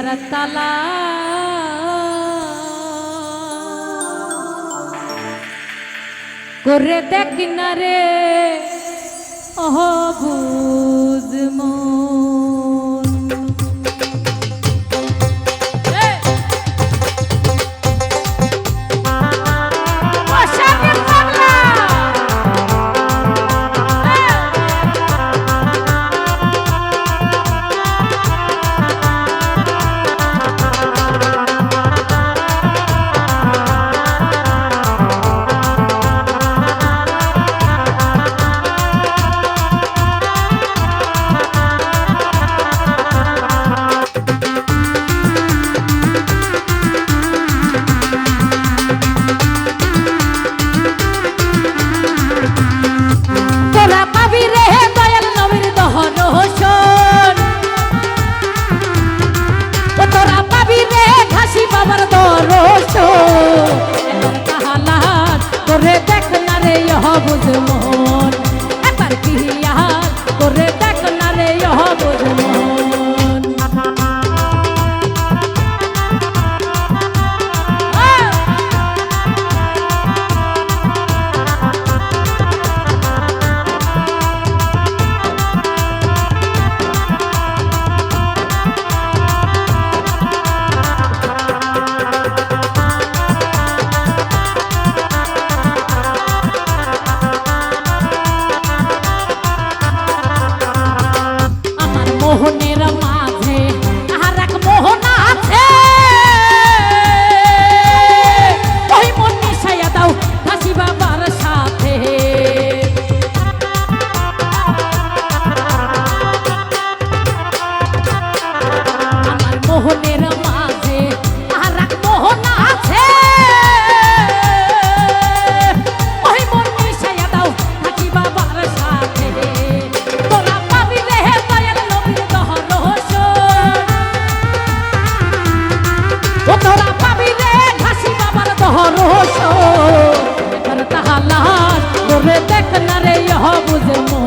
তার তালা। করে দেখ না রে। অহ বুঝমো। তোরা পাবি রে ঘাসি বাবার দহরস তাহালা তোরে দেখ না রে ইহ বুঝে মো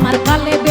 আমার পালে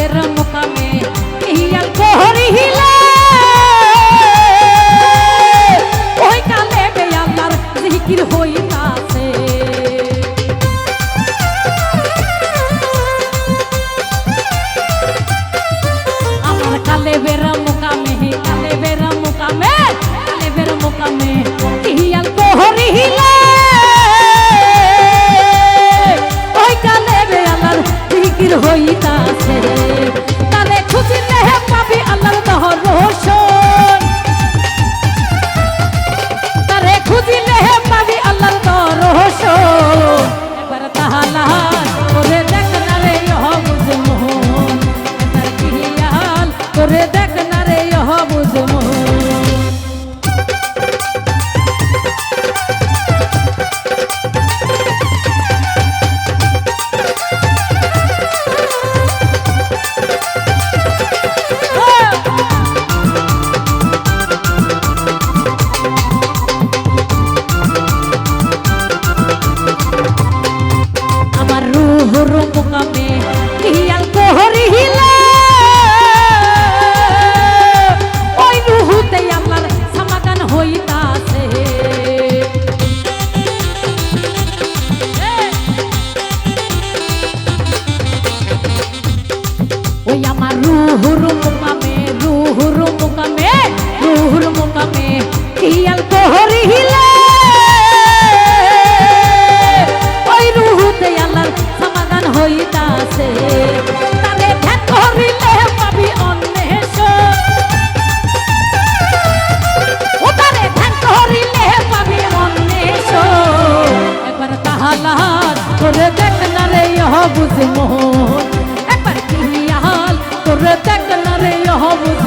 ruhuru mukame ruhuru mukame ruhuru mukame iyal kohori hile oi ruhute yallar samadan hoitase tade dhyan korile pabi onnesho o tade dhyan korile pabi onnesho ekbar tahalat kore dekh na re yah bujh mohon রে দেখ না রে অহবুদ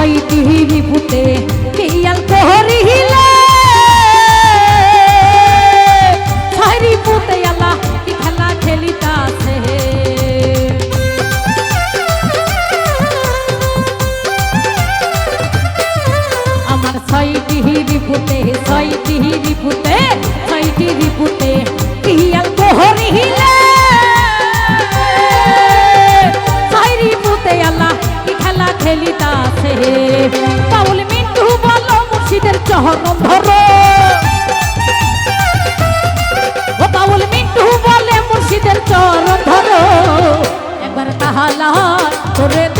আমার ছয়টি বিপুতে পিয়াল কহরিলে তাহালা করে